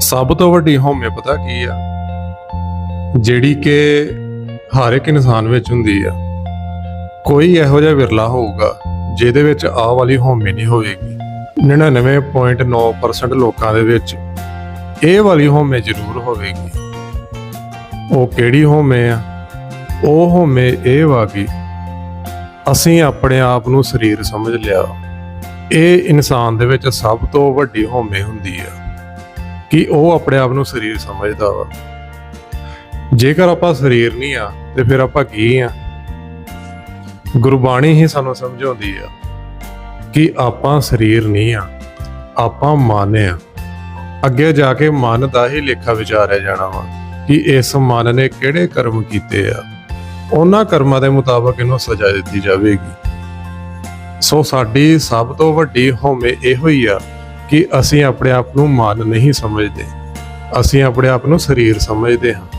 ਸਭ ਤੋਂ ਵੱਡੀ ਹਉਮੈ ਪਤਾ ਕੀ ਆ? ਜਿਹੜੀ ਕਿ ਹਰ ਇੱਕ ਇਨਸਾਨ ਵਿੱਚ ਹੁੰਦੀ ਆ। ਕੋਈ ਇਹੋ ਜਿਹਾ ਵਿਰਲਾ ਹੋਊਗਾ, ਜਿਹਦੇ ਵਿੱਚ ਆਹ ਵਾਲੀ ਹਉਮੈ ਨਹੀਂ ਹੋਵੇਗੀ 99.9% ਲੋਕਾਂ ਦੇ ਵਿੱਚ ਇਹ ਵਾਲੀ ਹਉਮੈ ਜ਼ਰੂਰ ਹੋਵੇਗੀ। ਉਹ ਕਿਹੜੀ ਹਉਮੈ ਆ? ਉਹ ਹਉਮੈ ਇਹ ਵਾ ਕਿ ਅਸੀਂ ਆਪਣੇ ਆਪ ਨੂੰ ਸਰੀਰ ਸਮਝ ਲਿਆ। ਇਹ ਇਨਸਾਨ ਦੇ ਵਿੱਚ ਸਭ ਤੋਂ ਵੱਡੀ ਹਉਮੈ ਹੁੰਦੀ ਆ। ਕਿ ਉਹ ਆਪਣੇ ਆਪ ਨੂੰ ਸਰੀਰ ਸਮਝਦਾ ਵਾ। ਜੇਕਰ ਆਪਾਂ ਸਰੀਰ ਨਹੀਂ ਆ, ਤੇ ਫਿਰ ਆਪਾਂ ਕੀ ਆ? ਗੁਰਬਾਣੀ ਹੀ ਸਾਨੂੰ ਸਮਝਾਉਂਦੀ ਆ ਕਿ ਆਪਾਂ ਸਰੀਰ ਨਹੀਂ ਆ, ਆਪਾਂ ਮਨ ਆ। ਅੱਗੇ ਜਾ ਕੇ ਮਨ ਦਾ ਹੀ ਲੇਖਾ ਵਿਚਾਰਿਆ ਜਾਣਾ ਵਾ ਕਿ ਇਸ ਮਨ ਨੇ ਕਿਹੜੇ ਕਰਮ ਕੀਤੇ ਆ। ਉਹਨਾਂ ਕਰਮਾਂ ਦੇ ਮੁਤਾਬਕ ਇਹਨੂੰ ਸਜ਼ਾ ਦਿੱਤੀ ਜਾਵੇਗੀ। ਸੋ ਸਾਡੀ ਸਭ ਤੋਂ ਵੱਡੀ ਹਉਮੈ ਇਹੋ ਹੀ ਆ ਕਿ ਅਸੀਂ ਆਪਣੇ ਆਪ ਨੂੰ ਮਨ ਨਹੀਂ ਸਮਝਦੇ। ਅਸੀਂ ਆਪਣੇ ਆਪ ਨੂੰ ਸਰੀਰ ਸਮਝਦੇ ਹਾਂ।